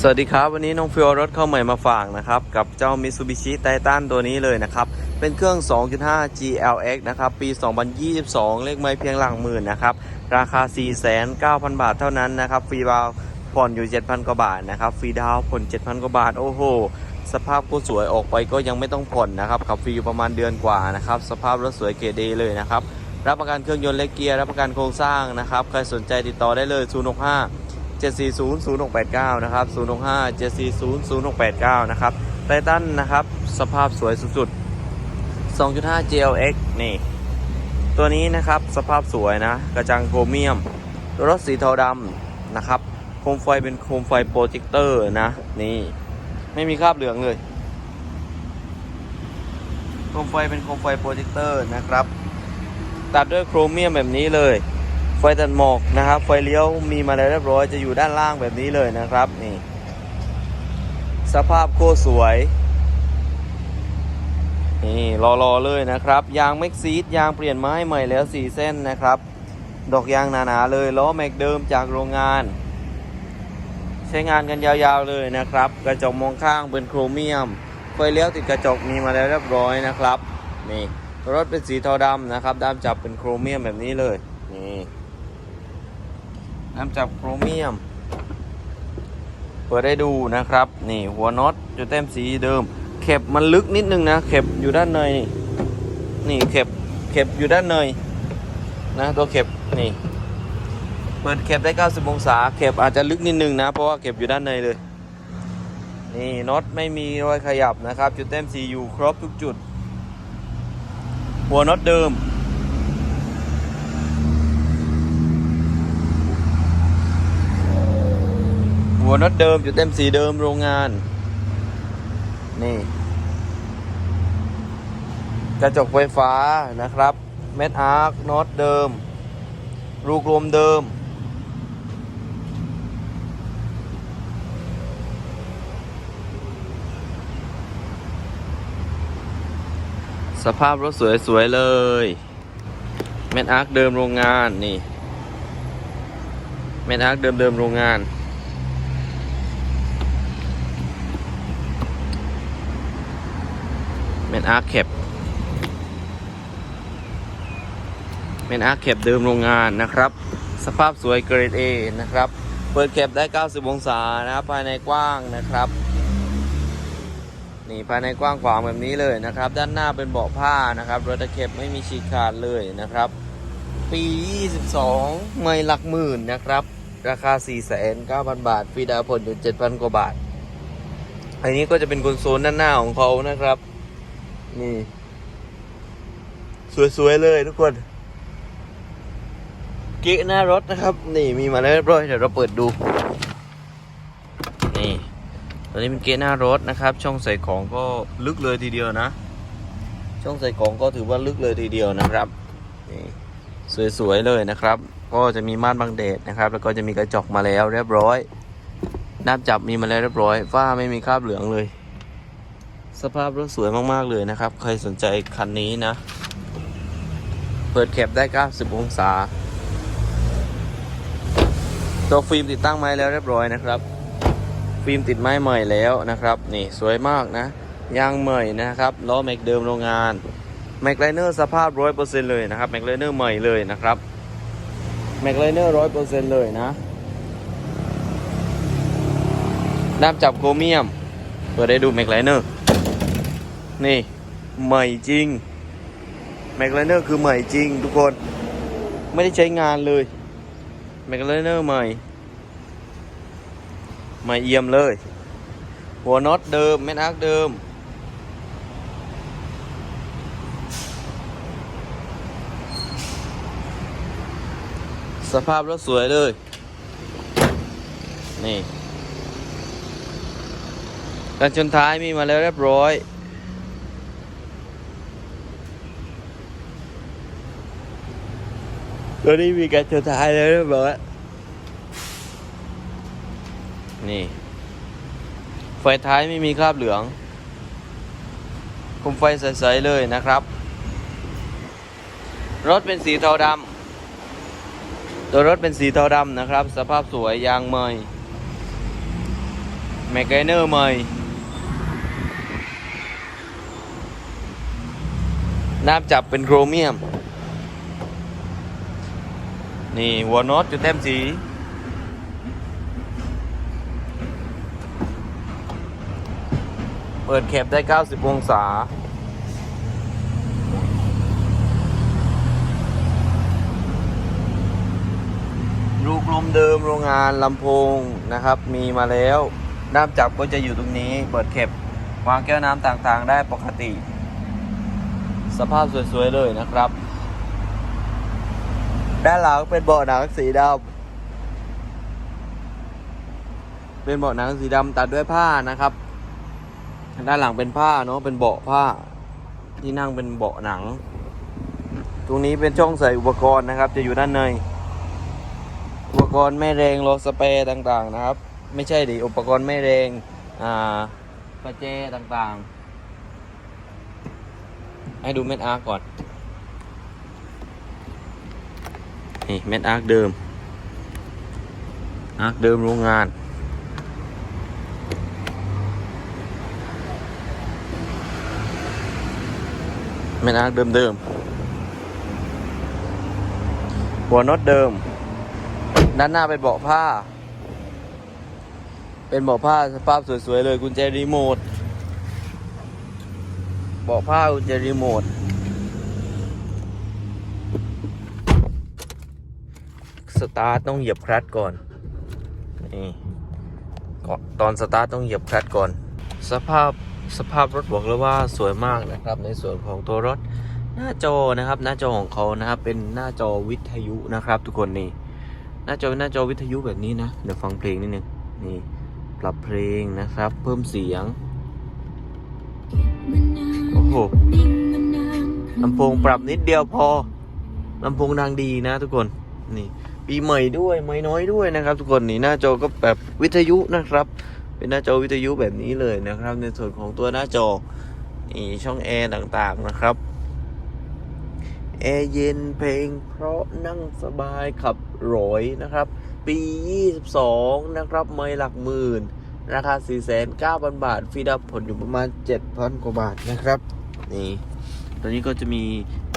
สวัสดีครับวันนี้น้องฟิวรถเข้าใหม่มาฝากนะครับ กับเจ้า Mitsubishi Titan ตัวนี้เลยนะครับ เป็นเครื่อง 2.5 GLX นะครับ ปี 2022 เลขไม่เพียงหลังหมื่นนะครับ ราคา 4,900 บาทเท่านั้นนะครับ ฟรีดาวผ่อนอยู่ 7,000 กว่าบาทนะครับ ฟรีดาวผ่อน 7,000 กว่าบาท โอ้โห สภาพก็สวยออกไปก็ยังไม่ต้องผ่อนนะครับขับฟรีอยู่ประมาณเดือนกว่านะครับ สภาพรถสวยเกรดเดเลยนะครับ รับประกันเครื่องยนต์และเกียร์ รับประกันโครงสร้างนะครับ ใครสนใจติดต่อได้เลย065 7400689 นะครับ 065 7400689 นะครับไททันนะครับ สภาพสวยสุดๆ 2.5 GLX นี่ ตัวนี้นะครับสภาพสวยนะ กระจังโครเมียม รถสีเทาดำนะครับ โคมไฟเป็นโคมไฟโปรเจคเตอร์นะ นี่ ไม่มีคราบเหลืองเลย โคมไฟเป็นโคมไฟโปรเจคเตอร์นะครับ ตัดด้วยโครเมียมแบบนี้เลย ไฟตัดหมอกนะครับ ไฟเลี้ยวมีมาแล้วเรียบร้อยจะอยู่ด้านล่างแบบนี้เลยนะครับนี่สภาพโคตรสวยนี่รอๆเลยนะครับ ยางแม็กซีดยางเปลี่ยนไม้ใหม่แล้ว 4 เส้นนะครับ ดอกยางหนาๆเลยล้อแม็กเดิมจากโรงงาน ใช้งานกันยาวๆเลยนะครับ กระจกมองข้างเป็นโครเมียมไฟเลี้ยวติดกระจกมีมาแล้วเรียบร้อยนะครับนี่รถเป็นสีเทาดำนะครับด้ามจับเป็นโครเมียมแบบนี้เลยนี่ ด้ามจับโครเมียม เปิดได้ดูนะครับ นี่หัวน็อตจะเต็มสีเดิม เข็บมันลึกนิดนึงนะ เข็บอยู่ด้านใน นี่นี่เข็บเข็บอยู่ด้านในนะตัวเข็บนี่ เปิดเข็บได้ 90 องศา เข็บอาจจะลึกนิดนึงนะ เพราะว่าเข็บอยู่ด้านในเลย นี่น็อตไม่มีรอยขยับนะครับ จุดเต็มสีอยู่ครบทุกจุด หัวน็อตเดิม หัวน็อตเดิมจุดเต็มสีเดิมโรงงาน นี่กระจกไฟฟ้านะครับ เม็ดอาร์คน็อตเดิมรูกลมเดิม สภาพรถสวย ๆ เลย เม็ดอาร์คเดิมโรงงานนี่ เม็ดอาร์คเดิม ๆ โรงงาน เมน อาร์คแคปเมนอาร์คแคปเดิมโรงงานนะครับ สภาพสวยเกรด A นะครับ เปิดแคปได้ 90 องศานะครับภายในกว้างนะครับนี่ภายในกว้างขวางแบบนี้เลยนะครับ ด้านหน้าเป็นเบาะผ้านะครับรถตะเข็บไม่มีฉีกขาดเลยนะครับ ปี 22 ไม่หลักหมื่นนะครับ ราคา 4,900 บาทฟรีดาวผ่อนอยู่ 7,000 กว่าบาทอันนี้ก็จะเป็นคอนโซลด้านหน้าของเขานะครับ นี่ สวยๆเลยทุกคนเกะหน้ารถนะครับ นี่มีมาแล้วเรียบร้อยเดี๋ยวเราเปิดดู นี่ตัวนี้เป็นเกะหน้ารถนะครับ ช่องใส่ของก็ลึกเลยทีเดียวนะ ช่องใส่ของก็ถือว่าลึกเลยทีเดียวนะครับนี่สวยๆเลยนะครับ ก็จะมีม่านบังแดดนะครับ แล้วก็จะมีกระจกมาแล้วเรียบร้อยน้ำจับมีมาแล้วเรียบร้อยฝ้าไม่มีคราบเหลืองเลย สภาพรถสวยมาก ๆ เลยนะครับ ใครสนใจคันนี้นะ เปิดแคปได้ 90 องศา ตัวฟิล์มติดตั้งไม้แล้วเรียบร้อยนะครับ ฟิล์มติดไม้ใหม่แล้วนะครับ นี่สวยมากนะ ยางใหม่นะครับ ล้อแม็กเดิมโรงงาน แม็กไลเนอร์สภาพ 100%เลยนะครับ แม็กไลเนอร์ใหม่เลยนะครับ แม็กไลเนอร์ 100%เลยนะด้ามจับโครเมียม เปิดได้ดูแม็กไลเนอร์ นี่ ใหม่จริงแม็กไลเนอร์คือใหม่จริงทุกคน ไม่ได้ใช้งานเลยแม็กไลเนอร์ใหม่ ใหม่เอี่ยมเลย หัวน็อตเดิมแม่นอาร์คเดิม สภาพรถสวยเลย นี่กันชนท้ายมีมาแล้วเรียบร้อย ตัวนี้มีการชนท้ายแล้วเรียบร้อยนี่ ไฟท้ายไม่มีคราบเหลืองคุมไฟใสๆเลยนะครับ รถเป็นสีเทาดำตัวรถเป็นสีเทาดำนะครับ สภาพสวยยางใหม่ม็กไกเนอร์ใหม่น้ำจับเป็นโครเมียม นี่หัวน็อตจุดเต็มสี เปิดแคปได้ 90 องศา ลูกลมเดิมโรงงานลำโพงนะครับ มีมาแล้วน้ำจับก็จะอยู่ตรงนี้ เปิดเข็บวางแก้วน้ำต่างๆ ได้ปกติ สภาพสวย ๆ เลยนะครับ ด้านหลังเป็นเบาะหนังสีดำเป็นเบาะหนังสีดำตัดด้วยผ้านะครับ ด้านหลังเป็นผ้าเนาะเป็นเบาะผ้า ที่นั่งเป็นเบาะหนัง ตรงนี้เป็นช่องใส่อุปกรณ์นะครับ จะอยู่ด้านใน อุปกรณ์แม่แรงโลสเปรย์ต่างๆนะครับ ไม่ใช่ดิอุปกรณ์แม่แรงอ่าประแจต่างๆ ให้ดูเม็ดอาร์ก่อน นี่เม็ดอาร์กเดิม อาร์กเดิมโรงงานเม็ดอาร์กเดิมๆหัวน็อตเดิม ด้านหน้าเป็นเบาะผ้า เป็นเบาะผ้าสภาพสวยๆเลยกุญแจรีโมท เบาะผ้ากุญแจรีโมท สตาร์ทต้องเหยียบคลัตช์ก่อนนี่ตอนสตาร์ทต้องเหยียบคลัตช์ก่อน สภาพสภาพรถบอกเลยว่าสวยมากนะครับ ในส่วนของตัวรถหน้าจอนะครับ หน้าจอของเขานะครับเป็นหน้าจอวิทยุนะครับ ทุกคนนี่หน้าจอหน้าจอวิทยุแบบนี้นะเดี๋ยวฟังเพลงนิดนึงนี่ปรับเพลงนะครับ เพิ่มเสียงโอ้โหลำโพงปรับนิดเดียวพอลำโพงดังดีนะทุกคนนี่ ปีใหม่ด้วย ไม่น้อยด้วยนะครับ ทุกคนนี่หน้าจอก็แบบวิทยุนะครับ เป็นหน้าจอวิทยุแบบนี้เลยนะครับ ในส่วนของตัวหน้าจอนี่ช่องแอร์ต่างๆนะครับแอร์เย็นเพลง เพราะนั่งสบายขับรอยนะครับ ปี 22 นะครับ ไม่หลักหมื่น ราคา 4,900 บาทฟรีดับผลอยู่ประมาณ 7,000 กว่าบาทนะครับ นี่ ตัวนี้ก็จะมี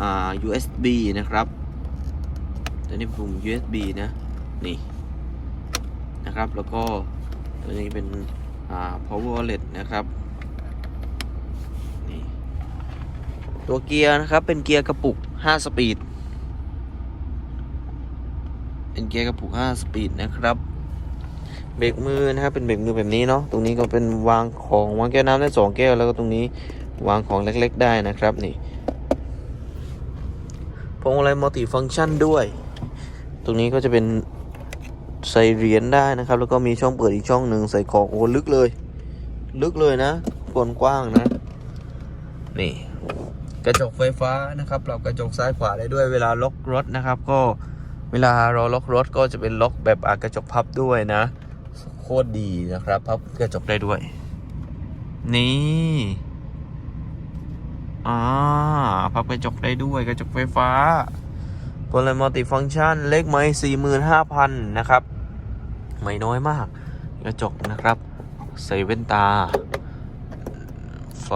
อ่า USB นะครับ ตัวนี้ปุ่ม USB นะ นี่นะครับ แล้วก็ตัวนี้เป็น อ่า power outlet นะครับ นี่ ตัวเกียร์นะครับ เป็นเกียร์กระปุก 5 สปีด เป็นเกียร์กระปุก 5 สปีดนะครับ เบรกมือนะครับ เป็นเบรกมือแบบนี้เนาะ ตรงนี้ก็เป็นวางของวางแก้วน้ำได้สองแก้ว แล้วก็ตรงนี้วางของเล็ก ๆ ได้นะครับ นี่พวงมาลัยมัลติฟังก์ชันด้วย รงนี้ก็จะเป็นใส่เหรียญได้นะครับ แล้วก็มีช่องเปิดอีกช่องหนึ่งใส่ของโอ้ลึกเลย ลึกเลยนะกวนกว้างนะ นี่ กระจกไฟฟ้านะครับปรับกระจกซ้ายขวาได้ด้วยเวลาล็อกรถนะครับ ก็เวลาเราล็อกรถก็จะเป็นล็อกแบบอากระจกพับด้วยนะ โคตรดีนะครับพับกระจกได้ด้วย นี่อ่าพับกระจกได้ด้วยกระจกไฟฟ้า พลมัลติฟังก์ชันเล็กไหมสี่หมื่นห้าพันนะครับ ไม่น้อยมาก กระจกนะครับ ใส่เว้นตา ไฟ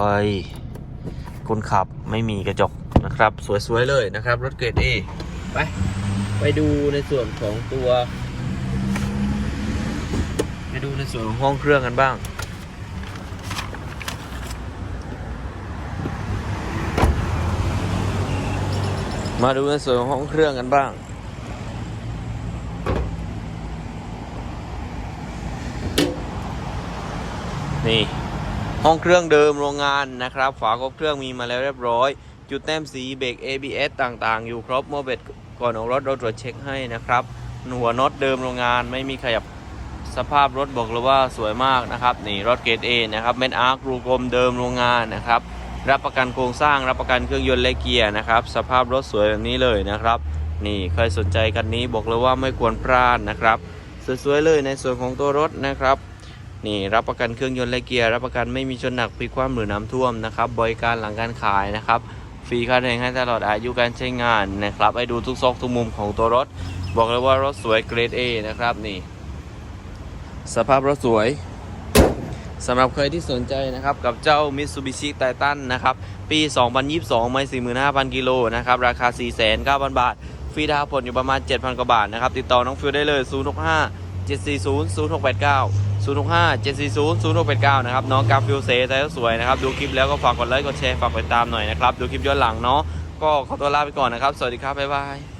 คนขับไม่มีกระจกนะครับ สวย ๆ เลยนะครับ รถเกรด A ไป ไปดูในส่วนของตัว ไปดูในส่วนของห้องเครื่องกันบ้าง มาดูในส่วนของห้องเครื่องกันบ้าง นี่ ห้องเครื่องเดิมโรงงานนะครับ ฝาครบเครื่องมีมาแล้วเรียบร้อย จุดแต้มสีเบรก ABS ต่างๆ อยู่ครบเมื่อเบ็ดก่อนออกรถเราตรวจเช็คให้นะครับหัวน็อตเดิมโรงงานไม่มีขยับสภาพรถบอกเลยว่าสวยมากนะครับ นี่รถเกรด A นะครับเมนอาร์ครูกลมเดิมโรงงานนะครับ รับประกันโครงสร้างรับประกันเครื่องยนต์และเกียร์นะครับ สภาพรถสวยแบบนี้เลยนะครับ นี่ใครสนใจคันนี้บอกเลยว่าไม่ควรพลาดนะครับ สวยๆเลยในส่วนของตัวรถนะครับ นี่รับประกันเครื่องยนต์และเกียร์รับประกันไม่มีชนหนักพลิกคว่ำหรือน้ำท่วมนะครับบริการหลังการขายนะครับฟรีค่าแรงให้ตลอดอายุการใช้งานนะครับให้ดูทุกซอกทุกมุมของตัวรถ บอกเลยว่ารถสวยเกรด A นะครับนี่ สภาพรถสวย สำหรับใครที่สนใจนะครับ กับเจ้า Mitsubishi Titan นะครับ ปี 2022 ไม่45,000 กิโลนะครับ ราคา 4,900 บาท ฟรีดาวน์ผ่อนอยู่ประมาณ 7,000 กว่าบาทนะครับ ติดต่อน้องฟิวได้เลย 065 740 0689 065 740 0689 นะครับ น้องกาฟิวเซใจสวยนะครับ ดูคลิปแล้วก็ฝากกดไลค์กดแชร์ฝากกดติดตามหน่อยนะครับ ดูคลิปย้อนหลังเนาะก็ขอตัวลาไปก่อนนะครับ สวัสดีครับ บ๊ายบาย